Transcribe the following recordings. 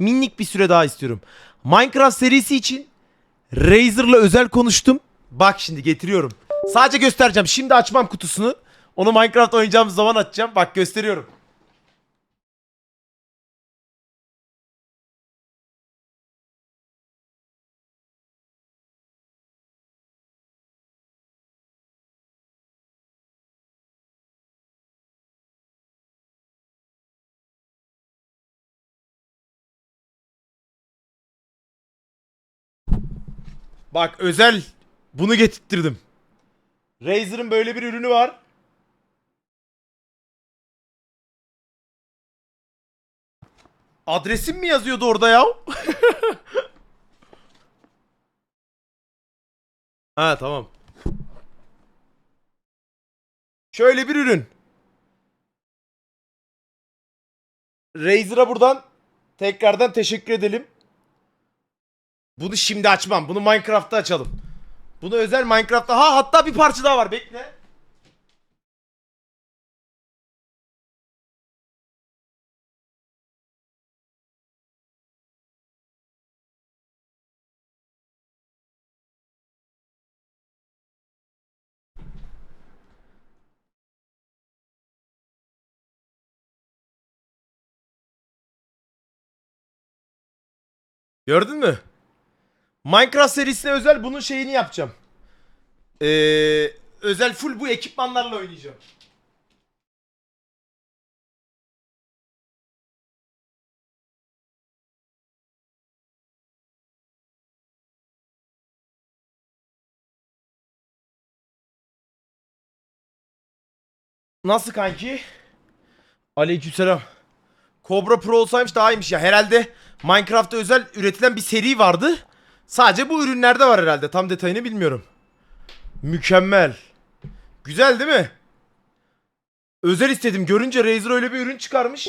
Minik bir süre daha istiyorum. Minecraft serisi için Razer'la özel konuştum. Bak şimdi getiriyorum. Sadece göstereceğim. Şimdi açmam kutusunu. Onu Minecraft oynayacağımız zaman açacağım. Bak gösteriyorum. Bak özel bunu getirttirdim. Razer'ın böyle bir ürünü var. Adresim mi yazıyordu orada ya? ha tamam. Şöyle bir ürün. Razer'a buradan tekrardan teşekkür edelim. Bunu şimdi açmam. Bunu Minecraft'ta açalım. Bunu özel Minecraft'ta. Ha hatta bir parça daha var. Bekle. Gördün mü? Minecraft serisine özel bunun şeyini yapacağım. Ee, özel full bu ekipmanlarla oynayacağım. Nasıl kanki? Aleykümselam. Cobra Pro olsaymış daha iyiymiş ya. Herhalde Minecraft'ta özel üretilen bir seri vardı. Sadece bu ürünlerde var herhalde. Tam detayını bilmiyorum. Mükemmel. Güzel değil mi? Özel istedim. Görünce Razer öyle bir ürün çıkarmış.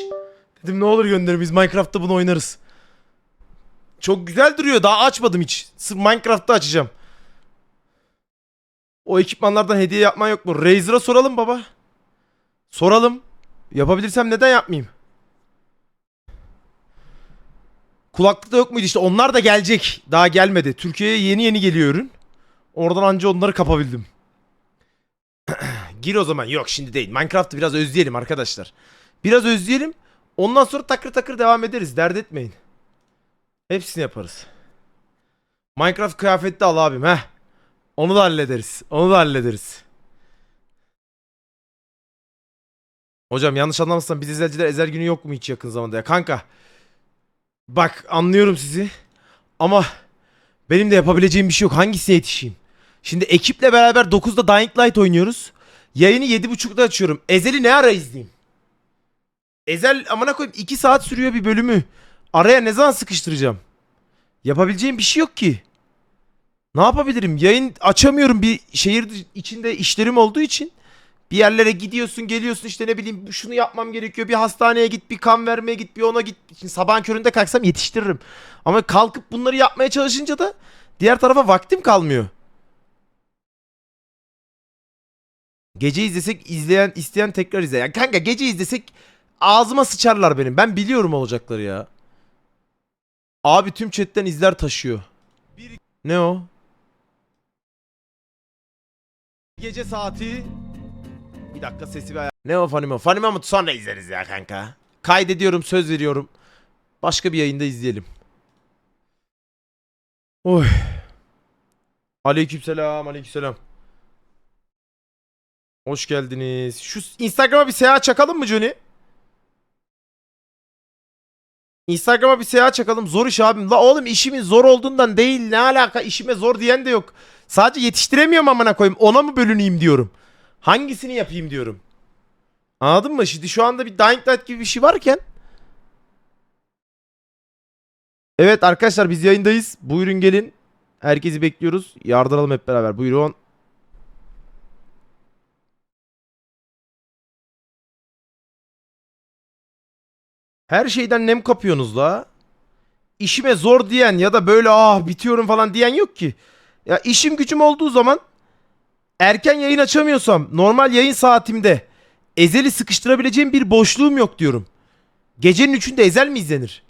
Dedim ne olur gönderin biz Minecraft'ta bunu oynarız. Çok güzel duruyor. Daha açmadım hiç. Sırf Minecraft'ta açacağım. O ekipmanlardan hediye yapman yok mu? Razer'a soralım baba. Soralım. Yapabilirsem neden yapmayayım? Kulaklık da yok muydu işte onlar da gelecek. Daha gelmedi. Türkiye'ye yeni yeni geliyor ürün. Oradan anca onları kapabildim. Gir o zaman. Yok şimdi değil. Minecraft'ı biraz özleyelim arkadaşlar. Biraz özleyelim. Ondan sonra takır takır devam ederiz. Dert etmeyin. Hepsini yaparız. Minecraft kıyafette al abim. Heh. Onu da hallederiz. Onu da hallederiz. Hocam yanlış anlamazsan biz ezelciler ezel günü yok mu hiç yakın zamanda ya? Kanka. Bak anlıyorum sizi. Ama benim de yapabileceğim bir şey yok. Hangisine yetişeyim? Şimdi ekiple beraber 9'da Dying Light oynuyoruz. Yayını 7.30'da açıyorum. Ezel'i ne ara izleyeyim? Ezel amına koyayım 2 saat sürüyor bir bölümü. Araya ne zaman sıkıştıracağım? Yapabileceğim bir şey yok ki. Ne yapabilirim? Yayın açamıyorum bir şehir içinde işlerim olduğu için. Bir yerlere gidiyorsun geliyorsun işte ne bileyim şunu yapmam gerekiyor. Bir hastaneye git bir kan vermeye git bir ona git. Şimdi sabahın köründe kalksam yetiştiririm. Ama kalkıp bunları yapmaya çalışınca da diğer tarafa vaktim kalmıyor. Gece izlesek izleyen isteyen tekrar izle. Yani kanka gece izlesek ağzıma sıçarlar benim. Ben biliyorum olacakları ya. Abi tüm chatten izler taşıyor. Ne o? Gece saati. Bir dakika sesi bir ayar. Ne o Fanima? Fanima mı? Sonra izleriz ya kanka. Kaydediyorum söz veriyorum. Başka bir yayında izleyelim. Oy. Aleykümselam aleykümselam. Hoş geldiniz. Şu Instagram'a bir seyahat çakalım mı Johnny? Instagram'a bir seyahat çakalım. Zor iş abim. La oğlum işimin zor olduğundan değil. Ne alaka? İşime zor diyen de yok. Sadece yetiştiremiyorum amına koyayım. Ona mı bölüneyim diyorum. Hangisini yapayım diyorum. Anladın mı? Şimdi şu anda bir Dying Light gibi bir şey varken. Evet arkadaşlar biz yayındayız. Buyurun gelin. Herkesi bekliyoruz. Yardıralım hep beraber. Buyurun. Her şeyden nem kapıyorsunuz la. İşime zor diyen ya da böyle ah bitiyorum falan diyen yok ki. Ya işim gücüm olduğu zaman erken yayın açamıyorsam normal yayın saatimde ezeli sıkıştırabileceğim bir boşluğum yok diyorum. Gecenin üçünde ezel mi izlenir?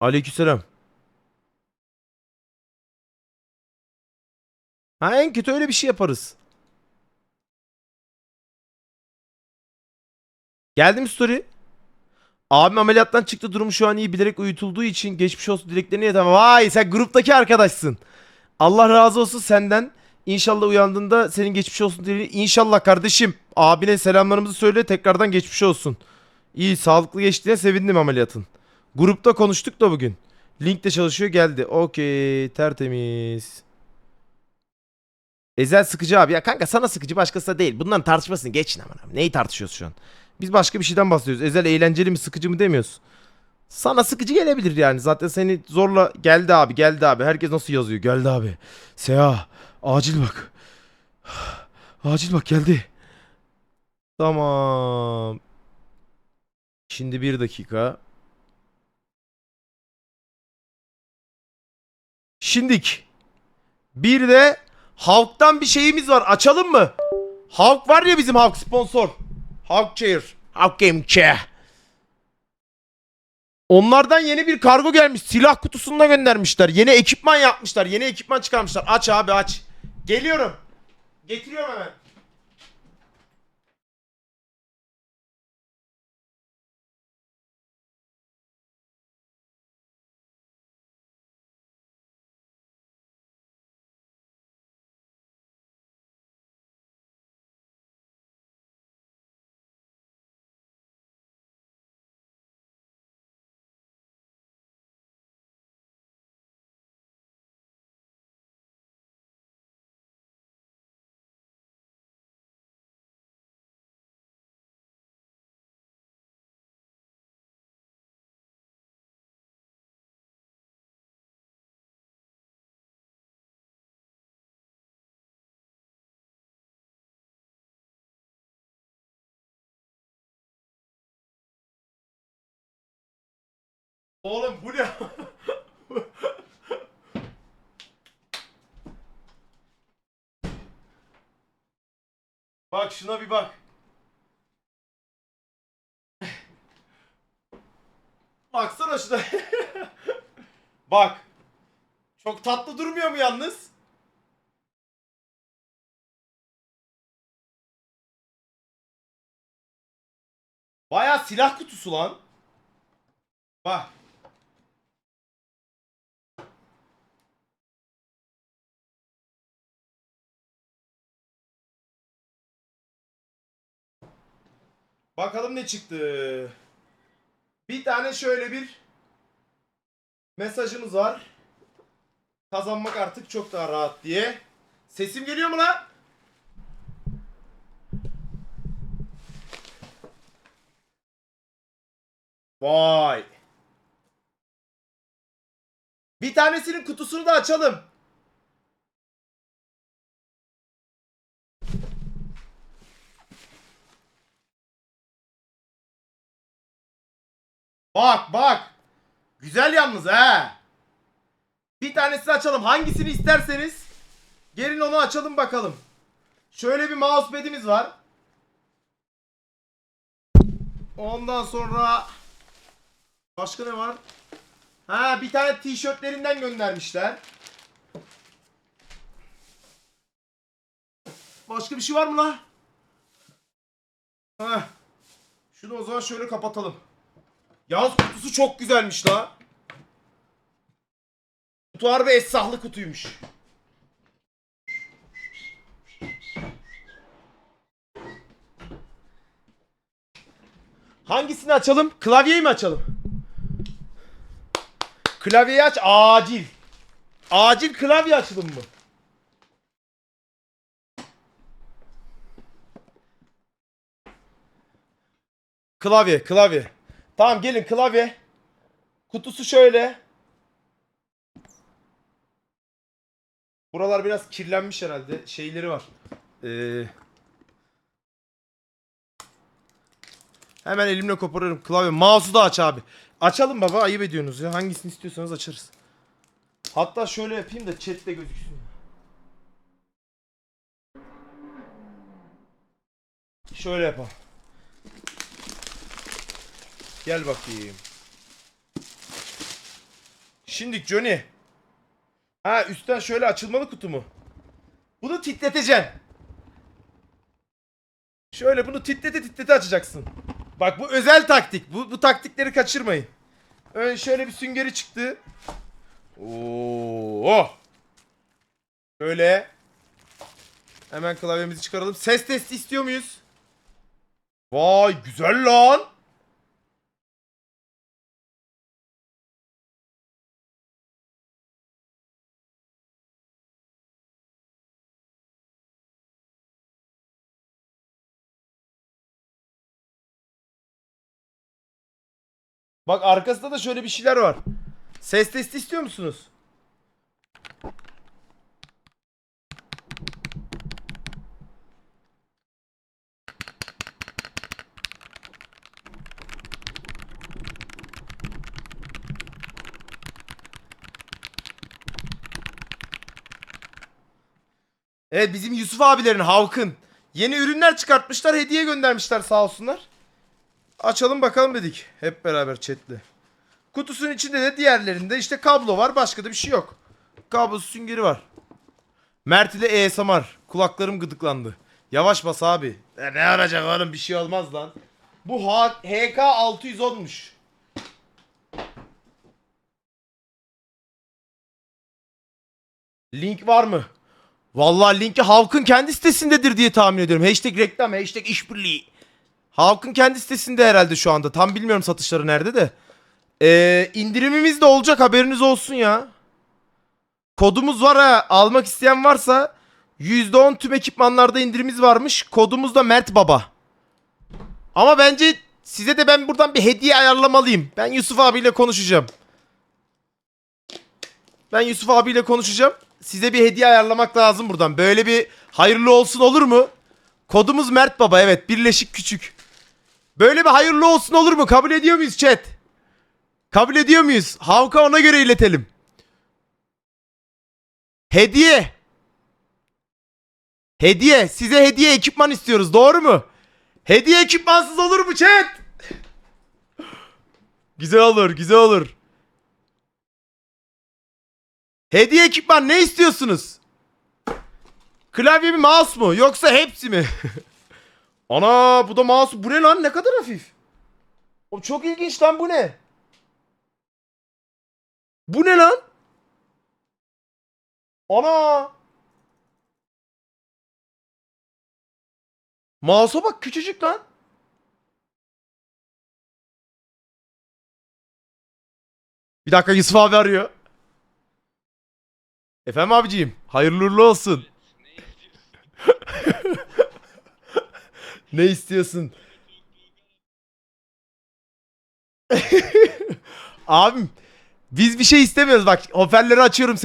Aleykümselam. Ha en kötü öyle bir şey yaparız. Geldi mi story? Abim ameliyattan çıktı durumu şu an iyi bilerek uyutulduğu için geçmiş olsun dileklerini yeter. Vay sen gruptaki arkadaşsın. Allah razı olsun senden. İnşallah uyandığında senin geçmiş olsun dileğini. İnşallah kardeşim. Abine selamlarımızı söyle tekrardan geçmiş olsun. İyi sağlıklı geçtiğine sevindim ameliyatın. Grupta konuştuk da bugün. Linkte çalışıyor geldi. Okey tertemiz. Ezel sıkıcı abi. Ya kanka sana sıkıcı başkasına değil. Bunların tartışmasını geçin aman. Neyi tartışıyoruz şu an? Biz başka bir şeyden bahsediyoruz. Ezel eğlenceli mi sıkıcı mı demiyoruz. Sana sıkıcı gelebilir yani. Zaten seni zorla geldi abi geldi abi. Herkes nasıl yazıyor? Geldi abi. Seha acil bak. Acil bak geldi. Tamam. Şimdi bir dakika. Şimdik. Bir de Halk'tan bir şeyimiz var. Açalım mı? Halk var ya bizim Halk sponsor. Halk Chair. Halk Game Chair. Onlardan yeni bir kargo gelmiş. Silah kutusunda göndermişler. Yeni ekipman yapmışlar. Yeni ekipman çıkarmışlar. Aç abi aç. Geliyorum. Getiriyorum hemen. Oğlum bu ne? bak şuna bir bak. Baksana şuna. bak. Çok tatlı durmuyor mu yalnız? Baya silah kutusu lan. Bak. Bakalım ne çıktı. Bir tane şöyle bir mesajımız var. Kazanmak artık çok daha rahat diye. Sesim geliyor mu lan? Vay. Bir tanesinin kutusunu da açalım. Bak bak. Güzel yalnız ha. Bir tanesini açalım. Hangisini isterseniz gelin onu açalım bakalım. Şöyle bir mousepad'imiz var. Ondan sonra başka ne var? Ha bir tane tişörtlerinden göndermişler. Başka bir şey var mı la? Ha. Şunu o zaman şöyle kapatalım. Yaz kutusu çok güzelmiş la. Kutu harbi esahlı kutuymuş. Hangisini açalım? Klavyeyi mi açalım? Klavyeyi aç acil. Acil klavye açalım mı? Klavye, klavye. Tamam gelin klavye. Kutusu şöyle. Buralar biraz kirlenmiş herhalde. Şeyleri var. Ee, hemen elimle koparıyorum klavye. Mouse'u da aç abi. Açalım baba ayıp ediyorsunuz ya. Hangisini istiyorsanız açarız. Hatta şöyle yapayım da chatte gözüksün. Şöyle yapalım. Gel bakayım. Şimdi Johnny. Ha üstten şöyle açılmalı kutu mu? Bunu titreteceksin. Şöyle bunu titrete titrete açacaksın. Bak bu özel taktik. Bu, bu taktikleri kaçırmayın. Ön şöyle bir süngeri çıktı. Oo. Şöyle. Hemen klavyemizi çıkaralım. Ses testi istiyor muyuz? Vay güzel lan. Bak arkasında da şöyle bir şeyler var. Ses testi istiyor musunuz? Evet bizim Yusuf abilerin Havk'ın yeni ürünler çıkartmışlar hediye göndermişler sağ olsunlar. Açalım bakalım dedik hep beraber chatle. Kutusunun içinde de diğerlerinde işte kablo var başka da bir şey yok. Kablosu süngeri var. Mert ile ASMR. Kulaklarım gıdıklandı. Yavaş bas abi. Ya ne arayacak oğlum bir şey olmaz lan. Bu HK 610'muş. Link var mı? Vallahi linki Havk'ın kendi sitesindedir diye tahmin ediyorum. Hashtag reklam, hashtag işbirliği. Havk'ın kendi sitesinde herhalde şu anda. Tam bilmiyorum satışları nerede de. Ee, indirimimiz de olacak haberiniz olsun ya. Kodumuz var ha. Almak isteyen varsa %10 tüm ekipmanlarda indirimimiz varmış. Kodumuz da Mert Baba. Ama bence size de ben buradan bir hediye ayarlamalıyım. Ben Yusuf abiyle konuşacağım. Ben Yusuf abiyle konuşacağım. Size bir hediye ayarlamak lazım buradan. Böyle bir hayırlı olsun olur mu? Kodumuz Mert Baba evet. Birleşik Küçük. Böyle bir hayırlı olsun olur mu? Kabul ediyor muyuz chat? Kabul ediyor muyuz? Havka ona göre iletelim. Hediye. Hediye. Size hediye ekipman istiyoruz. Doğru mu? Hediye ekipmansız olur mu chat? güzel olur, güzel olur. Hediye ekipman ne istiyorsunuz? Klavye mi mouse mu yoksa hepsi mi? Ana bu da mouse. Bu ne lan ne kadar hafif. O çok ilginç lan bu ne? Bu ne lan? Ana. Mouse'a bak küçücük lan. Bir dakika Yusuf abi arıyor. Efendim abiciğim hayırlı uğurlu olsun. Ne istiyorsun? Abim biz bir şey istemiyoruz bak hoparlörü açıyorum